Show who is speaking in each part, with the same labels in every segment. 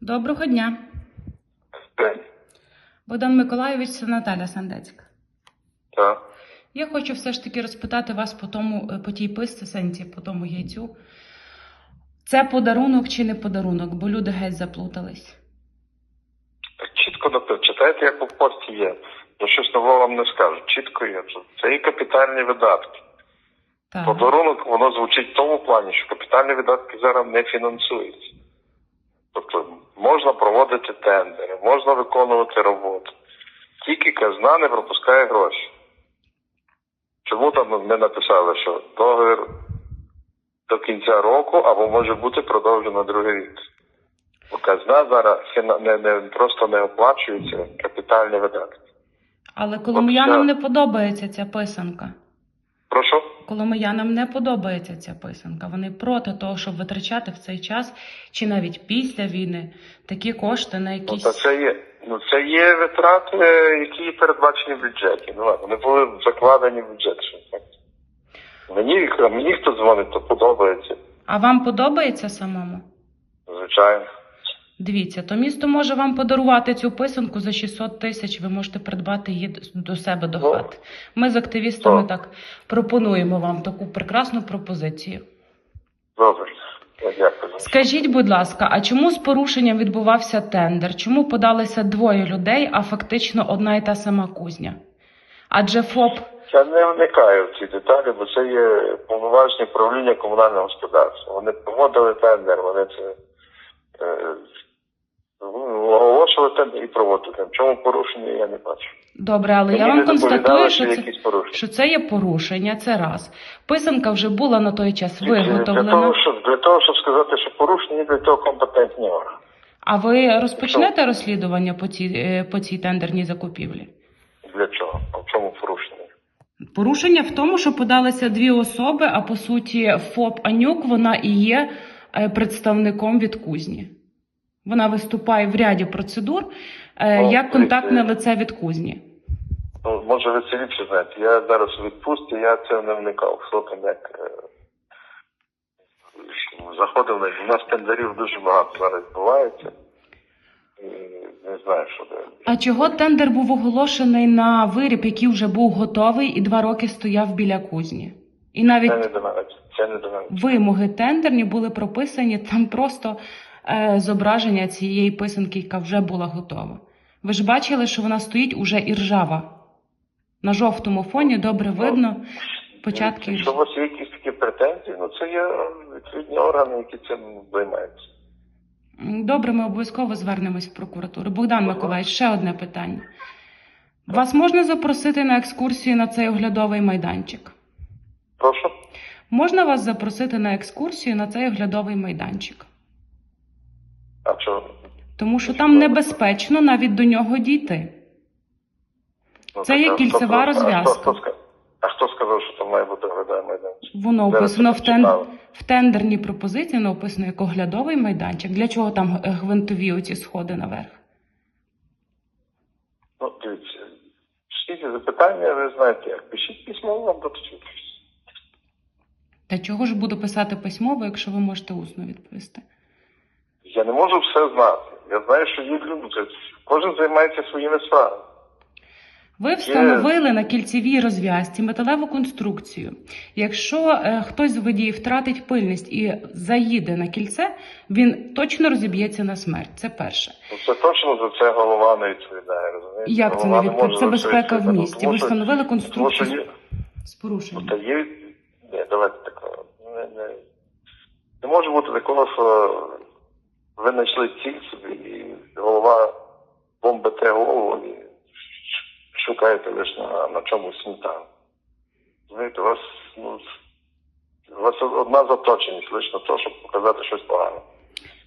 Speaker 1: Доброго дня. Богдан Миколайович, це Наталя Сандецька.
Speaker 2: Так.
Speaker 1: Я хочу все ж таки розпитати вас по тому, е, по тій писанці, по тому яйцю. Це подарунок чи не подарунок, бо люди геть заплутались.
Speaker 2: Чітко написано. Читайте, як у пості є. Ну щось нового вам не скажу. Чітко є. Це і капітальні видатки.
Speaker 1: Так.
Speaker 2: Подарунок воно звучить в тому плані, що капітальні видатки зараз не фінансуються. Тобто можна проводити тендери, можна виконувати роботу. Тільки казна не пропускає гроші. Чому там не написали, що договір до кінця року або може бути продовжено другий рік? Бо казна зараз не, не, просто не оплачується капітальні видатки.
Speaker 1: Але коломиянам
Speaker 2: От
Speaker 1: не подобається ця писанка.
Speaker 2: Прошу?
Speaker 1: Коломиянам не подобається ця писанка. Вони проти того, щоб витрачати в цей час чи навіть після війни такі кошти на
Speaker 2: Ну,
Speaker 1: якісь.
Speaker 2: та це є. Ну це є витрати, які передбачені в бюджеті. Ну вони були закладені в бюджет. Мені, мені хто дзвонить, то подобається,
Speaker 1: А вам подобається самому?
Speaker 2: звичайно.
Speaker 1: Дивіться, то місто може вам подарувати цю писанку за 600 тисяч. Ви можете придбати її до себе до
Speaker 2: Ну,
Speaker 1: хати. Ми з активістами
Speaker 2: так.
Speaker 1: так пропонуємо вам таку прекрасну пропозицію.
Speaker 2: Добре. Дякую.
Speaker 1: Скажіть, будь ласка, а чому з порушенням відбувався тендер? Чому подалися двоє людей, а фактично одна і та сама кузня? Адже ФОП
Speaker 2: Я не вникаю в ці деталі, бо це є повноваження управління комунального господарства. Вони проводили тендер, вони це ну, і проводили тендер. В чому порушення, я не бачу.
Speaker 1: добре, але я вам констатую, що це, що це є порушення. Це раз. Писанка вже була на той час
Speaker 2: Для того,
Speaker 1: виготовлена.
Speaker 2: щоб, для того, щоб сказати, що порушення, для того компетентні органи.
Speaker 1: А ви розпочнете розслідування по цій, е, по цій тендерній закупівлі?
Speaker 2: Для чого? В чому порушення?
Speaker 1: Порушення в тому, що подалися дві особи, а по суті, ФОП Анюк вона і є е, представником від кузні. Вона виступає в ряді процедур е,
Speaker 2: Ну,
Speaker 1: як контактне лице від кузні.
Speaker 2: Ну, може, ви це ліпше знаєте. Я зараз у відпустці, я це не вникав. Хто там як е, заходив на у нас тендерів дуже багато зараз відбувається. І не знаю, що де.
Speaker 1: А чого тендер був оголошений на виріб, який вже був готовий і два роки стояв біля кузні? І навіть
Speaker 2: Це не до мене. Це не до мене.
Speaker 1: вимоги тендерні були прописані там просто е, зображення цієї писанки, яка вже була готова. Ви ж бачили, що вона стоїть уже і ржава. На жовтому фоні добре видно початки.
Speaker 2: Якщо у вас є якісь такі претензії, ну це є відповідні органи, які цим займаються.
Speaker 1: Добре, ми обов'язково звернемось в прокуратуру. Богдан Миколаївич, ще одне питання. Вас можна запросити на екскурсію на цей оглядовий майданчик?
Speaker 2: Прошу.
Speaker 1: Можна вас запросити на екскурсію на цей оглядовий майданчик?
Speaker 2: А що?
Speaker 1: Тому що там небезпечно навіть до нього дійти.
Speaker 2: Ну,
Speaker 1: Це
Speaker 2: так,
Speaker 1: є
Speaker 2: а
Speaker 1: кільцева
Speaker 2: хто-
Speaker 1: розв'язка.
Speaker 2: А хто, хто, ска- а хто сказав, що там має бути оглядає майданчик?
Speaker 1: Воно описано в, тен... в тендерній пропозиції, воно описано як оглядовий майданчик. Для чого там е, гвинтові оці сходи наверх?
Speaker 2: Ну, дивіться, всі ці запитання, ви знаєте, як пишіть письмо, вам дадуть.
Speaker 1: Та чого ж буду писати письмово, якщо ви можете усно відповісти?
Speaker 2: Я не можу все знати. Я знаю, що є люди. Кожен займається своїми справами.
Speaker 1: Ви встановили на кільцевій розв'язці металеву конструкцію. Якщо е, хтось з водіїв втратить пильність і заїде на кільце, він точно розіб'ється на смерть. Це перше.
Speaker 2: Ну, це точно за це голова не відповідає, розумієте?
Speaker 1: Як це не відповідає? Це безпека в місті.
Speaker 2: тому
Speaker 1: Ви встановили
Speaker 2: Тому що
Speaker 1: конструкцію
Speaker 2: є,
Speaker 1: з
Speaker 2: ну,
Speaker 1: порушенням.
Speaker 2: та є, ні, давайте такого. Не, не, не може бути такого, що ви знайшли ціль собі, і голова бомбите голову і шукаєте лише на, на чомусь сметану. Знаєте, у вас, ну, у вас одна заточеність лише на те, щоб показати щось погане.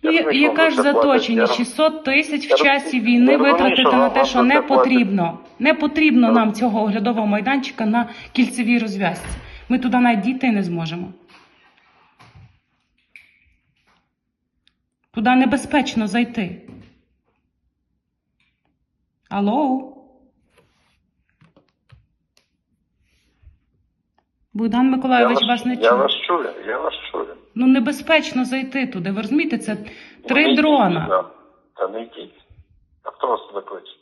Speaker 1: Ну,
Speaker 2: Я
Speaker 1: я- яка ж
Speaker 2: за це
Speaker 1: заточення? 600 тисяч в часі війни витратити на те, що не потрібно. Не потрібно нам цього оглядового майданчика на кільцевій розв'язці. Ми туди навіть дійти не зможемо. Туди небезпечно зайти. Алло? Богдан
Speaker 2: Я
Speaker 1: Миколайович
Speaker 2: вас,
Speaker 1: вас не
Speaker 2: я вас чую, я вас чую.
Speaker 1: Ну небезпечно зайти туди. Ви розумієте, це
Speaker 2: три не
Speaker 1: три
Speaker 2: йдіть
Speaker 1: дрона.
Speaker 2: Та не йдіть. А хто вас туди кличе?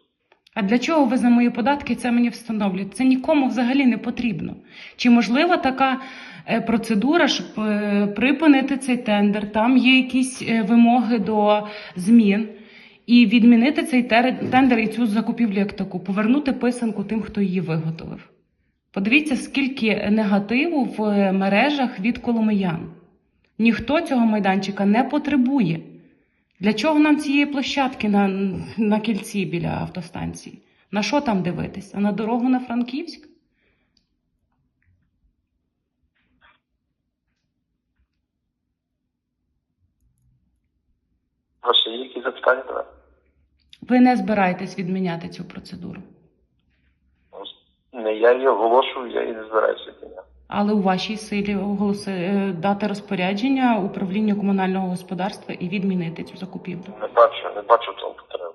Speaker 1: А для чого ви за мої податки це мені встановлюєте? Це нікому взагалі не потрібно. Чи можлива така е, процедура, щоб е, припинити цей тендер? Там є якісь е, вимоги до змін. І відмінити цей тендер і цю закупівлю як таку, повернути писанку тим, хто її виготовив. Подивіться, скільки негативу в мережах від коломиян. Ніхто цього майданчика не потребує. Для чого нам цієї площадки на, на кільці біля автостанції? На що там дивитись? А на дорогу на Франківськ?
Speaker 2: Ваші є запитання до мене?
Speaker 1: Ви не збираєтесь відміняти цю процедуру.
Speaker 2: Ну, Не я її оголошую, я її не збираюся відміняти
Speaker 1: але у вашій силі оголоси е, дати розпорядження управлінню комунального господарства і відмінити цю закупівлю.
Speaker 2: Не бачу, не бачу цього потреби.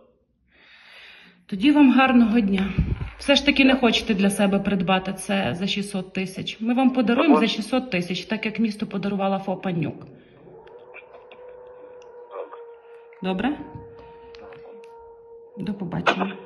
Speaker 1: Тоді вам гарного дня. Все ж таки не хочете для себе придбати це за 600 тисяч. Ми вам подаруємо за 600 тисяч, так як місто подарувала Фопанюк. Добре? До побачення.